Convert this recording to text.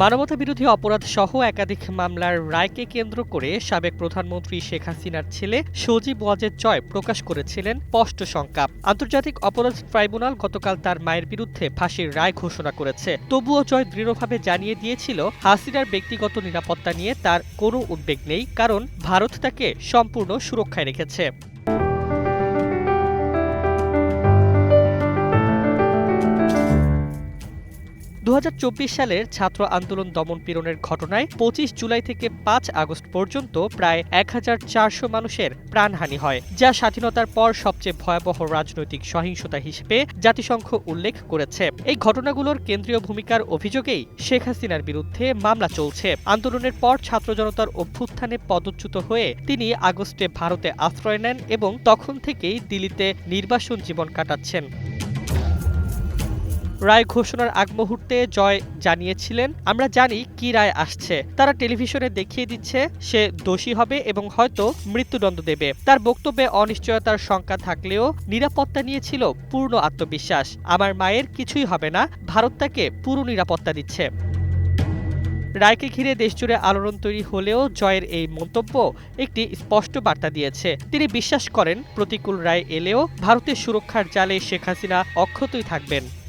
মানবতা বিরোধী অপরাধ সহ একাধিক মামলার রায়কে কেন্দ্র করে সাবেক প্রধানমন্ত্রী শেখ হাসিনার ছেলে সজীব ওয়াজেদ জয় প্রকাশ করেছিলেন স্পষ্ট শঙ্কা আন্তর্জাতিক অপরাধ ট্রাইব্যুনাল গতকাল তার মায়ের বিরুদ্ধে ফাঁসির রায় ঘোষণা করেছে। তবুও জয় দৃঢ়ভাবে জানিয়ে দিয়েছিল, হাসিনার ব্যক্তিগত নিরাপত্তা নিয়ে তার কোনো উদ্বেগ নেই, কারণ ভারত তাকে সম্পূর্ণ সুরক্ষায় রেখেছে। দু হাজার চব্বিশ সালের ছাত্র আন্দোলন দমন পীড়নের ঘটনায় পঁচিশ জুলাই থেকে পাঁচ আগস্ট পর্যন্ত প্রায় এক হাজার চারশো মানুষের প্রাণহানি হয়, যা স্বাধীনতার পর সবচেয়ে ভয়াবহ রাজনৈতিক সহিংসতা হিসেবে জাতিসংঘ উল্লেখ করেছে। এই ঘটনাগুলোর কেন্দ্রীয় ভূমিকার অভিযোগেই শেখ হাসিনার বিরুদ্ধে মামলা চলছে। আন্দোলনের পর ছাত্র জনতার অভ্যুত্থানে পদচ্যুত হয়ে তিনি আগস্টে ভারতে আশ্রয় নেন এবং তখন থেকেই দিল্লিতে নির্বাসন জীবন কাটাচ্ছেন। রায় ঘোষণার আগ মুহূর্তে জয় জানিয়েছিলেন। আমরা জানি কি রায় আসছে। তারা টেলিভিশনে দেখিয়ে দিচ্ছে, সে দোষী হবে এবং হয়তো মৃত্যুদণ্ড দেবে। তার বক্তব্যে অনিশ্চয়তার শঙ্কা থাকলেও নিরাপত্তা নিয়েছিল পূর্ণ আত্মবিশ্বাস। আমার মায়ের কিছুই হবে না, ভারত তাকে পুরো নিরাপত্তা দিচ্ছে। রায়কে ঘিরে দেশজুড়ে আলোড়ন তৈরি হলেও জয়ের এই মন্তব্য একটি স্পষ্ট বার্তা দিয়েছে। তিনি বিশ্বাস করেন, প্রতিকূল রায় এলেও ভারতের সুরক্ষার জালে শেখ হাসিনা অক্ষতই থাকবেন।